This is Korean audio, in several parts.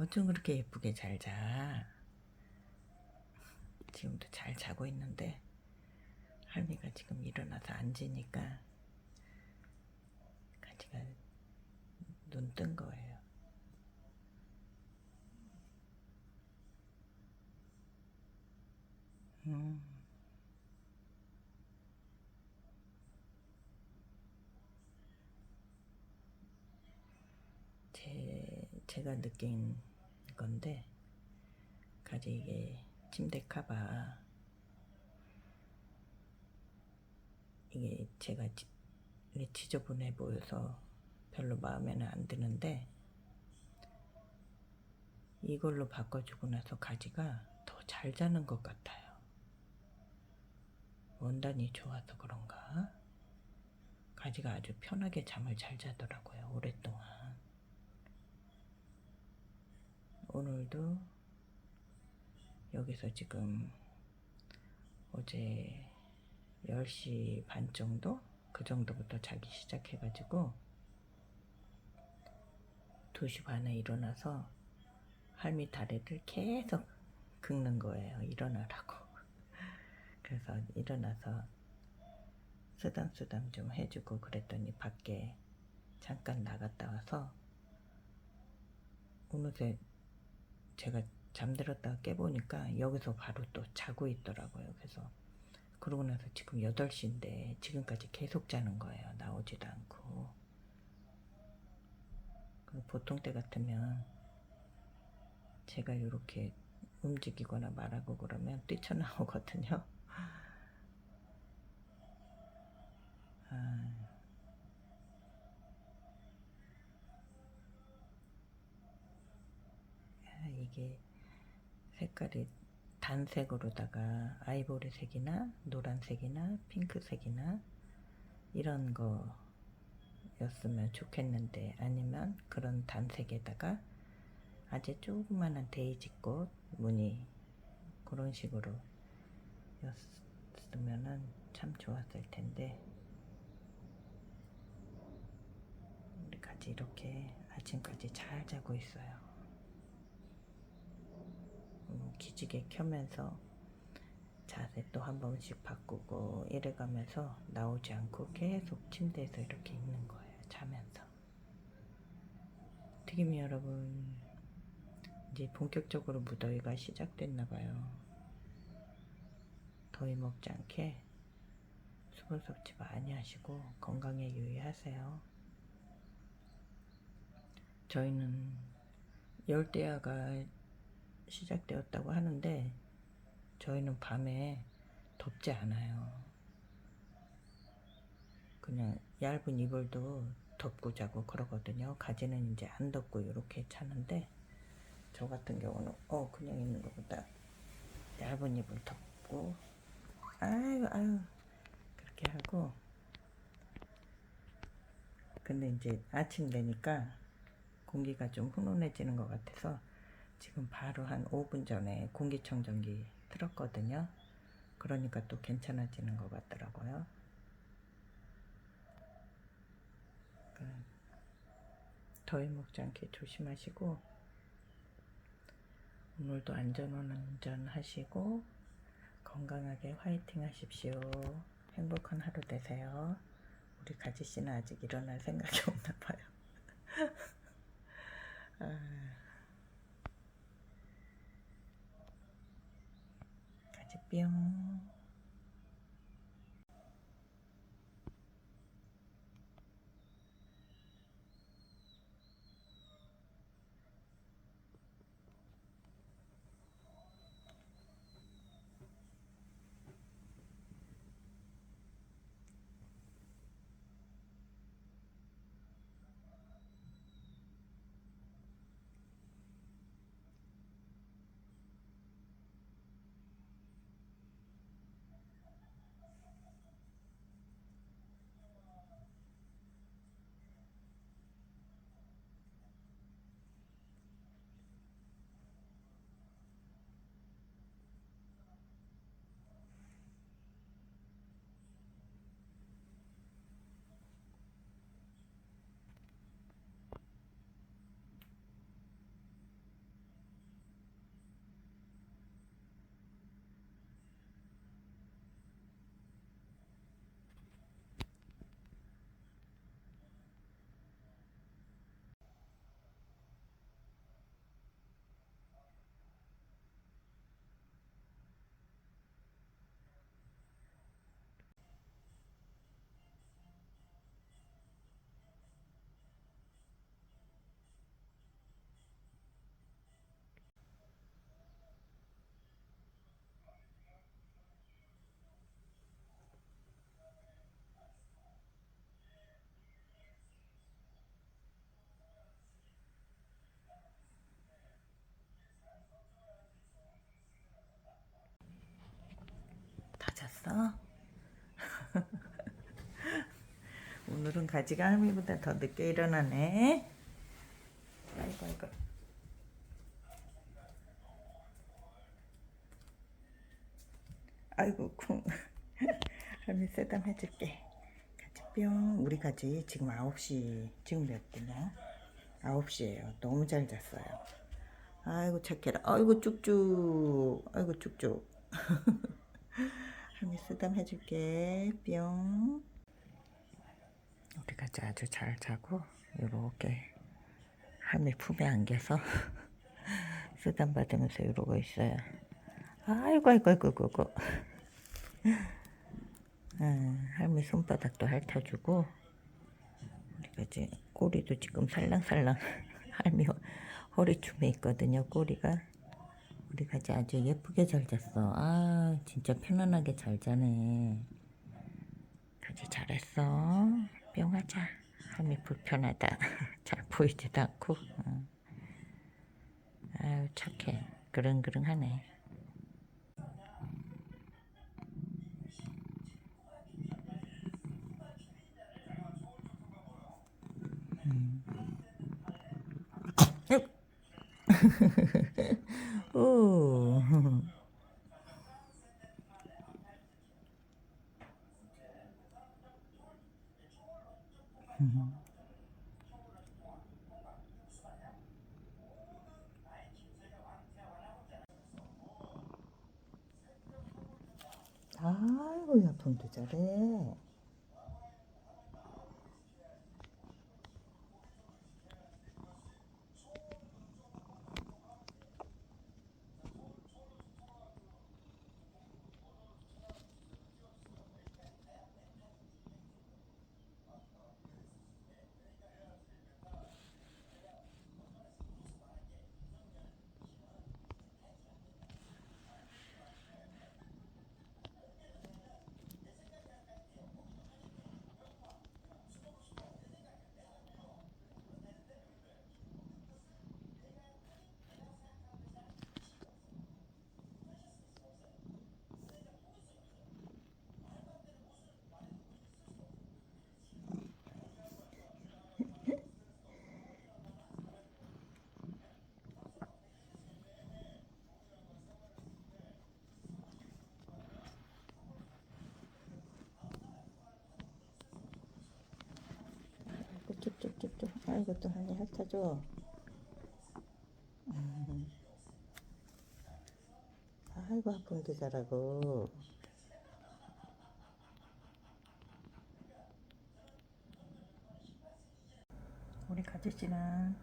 어쩜 그렇게 예쁘게 잘 자? 지금도 잘 자고 있는데 할미가 지금 일어나서 앉으니까 가지가 눈 뜬 거예요. 음. 제, 제가 느낀 건데, 가지 이게 침대 카바, 이게 제가 지, 지저분해 보여서 별로 마음에는 안 드는데, 이걸로 바꿔주고 나서 가지가 더 잘 자는 것 같아요. 원단이 좋아서 그런가? 가지가 아주 편하게 잠을 잘 자더라고요, 오랫동안. 오늘도 여기서 지금 어제 10시 반 정도? 그 정도부터 자기 시작해가지고 2시 반에 일어나서 할미 다리를 계속 긁는 거예요. 일어나라고. 그래서 일어나서 쓰담쓰담 좀 해주고 그랬더니 밖에 잠깐 나갔다 와서 어느새 제가 잠들었다가 깨보니까 여기서 바로 또 자고 있더라고요. 그래서 그러고 나서 지금 8시인데 지금까지 계속 자는 거예요. 나오지도 않고. 그 보통 때 같으면 제가 이렇게 움직이거나 말하고 그러면 뛰쳐나오거든요. 아, 아, 이게 색깔이 단색으로다가 아이보리색이나 노란색이나 핑크색이나 이런 거였으면 좋겠는데 아니면 그런 단색에다가 아주 조그만한 데이지꽃 무늬 그런 식으로 였으면은 참 좋았을 텐데 우리 같이 이렇게 아침까지 잘 자고 있어요. 음, 기지개 켜면서 자세 또 한 번씩 바꾸고 이래가면서 나오지 않고 계속 침대에서 이렇게 있는 거예요. 자면서. 튀김이 여러분, 이제 본격적으로 무더위가 시작됐나 봐요. 더위 먹지 않게 수분 섭취 많이 하시고 건강에 유의하세요. 저희는 열대야가 시작되었다고 하는데 저희는 밤에 덥지 않아요. 그냥 얇은 이불도 덮고 자고 그러거든요. 가지는 이제 안 덮고 이렇게 자는데 저 같은 경우는 어 그냥 있는 것보다 얇은 이불 덮고 아유 아유 그렇게 하고 근데 이제 아침 되니까 공기가 좀 훈훈해지는 것 같아서 지금 바로 한 5분 전에 공기청정기 틀었거든요. 그러니까 또 괜찮아지는 것 같더라고요. 그, 더위 먹지 않게 조심하시고 오늘도 안전운전 하시고 건강하게 화이팅 하십시오. 행복한 하루 되세요. 우리 가지 씨는 아직 일어날 생각이 없나 봐요. 아, 가지 뿅. 잘했어. 오늘은 가지가 할미보다 더 늦게 일어나네. 아이고 아이고. 아이고 쿵. 할미 세담 해줄게. 가지 뿅. 우리 가지 지금 9시. 지금 몇 분이야? 9시에요. 너무 잘 잤어요. 아이고 착해라. 아이고 쭉쭉. 아이고 쭉쭉. 할미 쓰담 해줄게. 뿅. 우리 가지 아주 잘 자고 요렇게 할미 품에 안겨서 쓰담 받으면서 이러고 있어요. 아이고 아이고 아이고 아이고. 음, 할미 손바닥도 핥아주고 우리 가지 꼬리도 지금 살랑살랑 할미 허- 허리춤에 있거든요. 꼬리가 우리 가지 아주 예쁘게 잘 잤어. 아 진짜 편안하게 잘 자네. 가지 잘했어. 뿅하자. 할미 불편하다. 잘 보이지도 않고. 응. 아유 착해. 그릉그릉하네. 아이고 야풍도 잘해. 아이고 쭉쭉쭉쭉. 아이고 또 한이 핥아줘. 음. 아이고 아픈데 잘하고. 우리 가지 씨는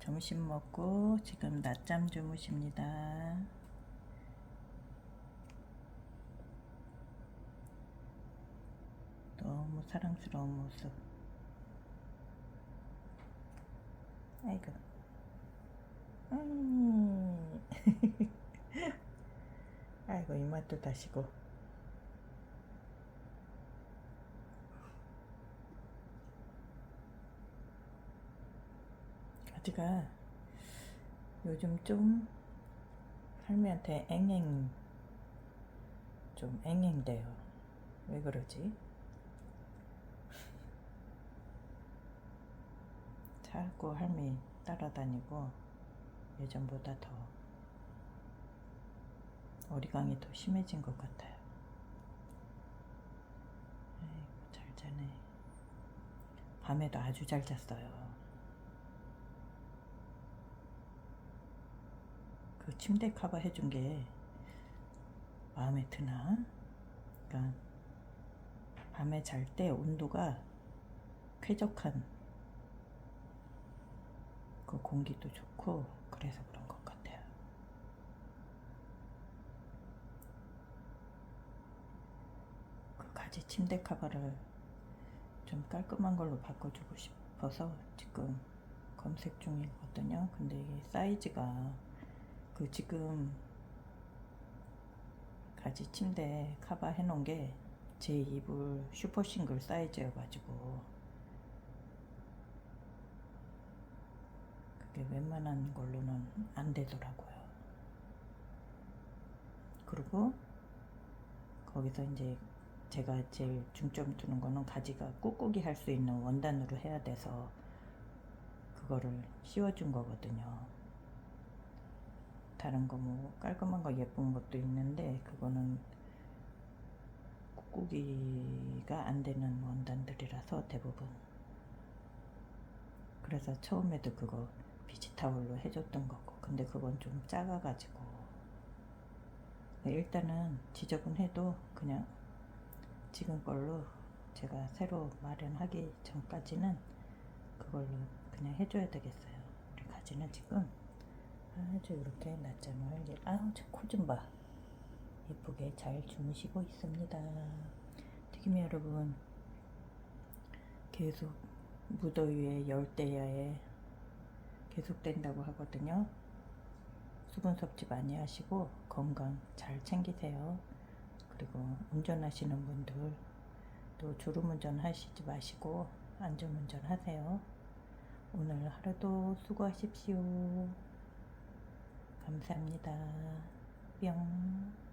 점심 먹고 지금 낮잠 주무십니다. 너무 사랑스러운 모습. 아이고. 음. 아이고 입맛도 다시고. 가지가 요즘 좀 할미한테 앵앵 좀 앵앵대요. 왜 그러지? 자꾸 할미 따라다니고 예전보다 더 어리광이 더 심해진 것 같아요. 아이고, 잘 자네. 밤에도 아주 잘 잤어요. 그 침대 커버 해준 게 마음에 드나? 그러니까 밤에 잘 때 온도가 쾌적한 그 공기도 좋고 그래서 그런 것 같아요. 그 가지 침대 커버를 좀 깔끔한 걸로 바꿔주고 싶어서 지금 검색 중이거든요. 근데 이게 사이즈가 그 지금 가지 침대 커버 해놓은 게 제 이불 슈퍼 싱글 사이즈여가지고 그게 웬만한 걸로는 안 되더라고요. 그리고 거기서 이제 제가 제일 중점 두는 거는 가지가 꾹꾹이 할 수 있는 원단으로 해야 돼서 그거를 씌워준 거거든요. 다른 거 뭐 깔끔한 거 예쁜 것도 있는데 그거는 꾹꾹이가 안 되는 원단들이라서 대부분 그래서 처음에도 그거 비치타올로 해줬던 거고 근데 그건 좀 작아가지고 네, 일단은 지저분해도 그냥 지금 걸로 제가 새로 마련하기 전까지는 그걸로 그냥 해줘야 되겠어요. 우리 가지는 지금 아주 이렇게 낮잠을 아우 저 코 좀 봐. 예쁘게 잘 주무시고 있습니다. 튀김이 여러분 계속 무더위에 열대야에 계속된다고 하거든요. 수분 섭취 많이 하시고 건강 잘 챙기세요. 그리고 운전하시는 분들 또 졸음운전 하시지 마시고 안전운전 하세요. 오늘 하루도 수고하십시오. 감사합니다. 뿅.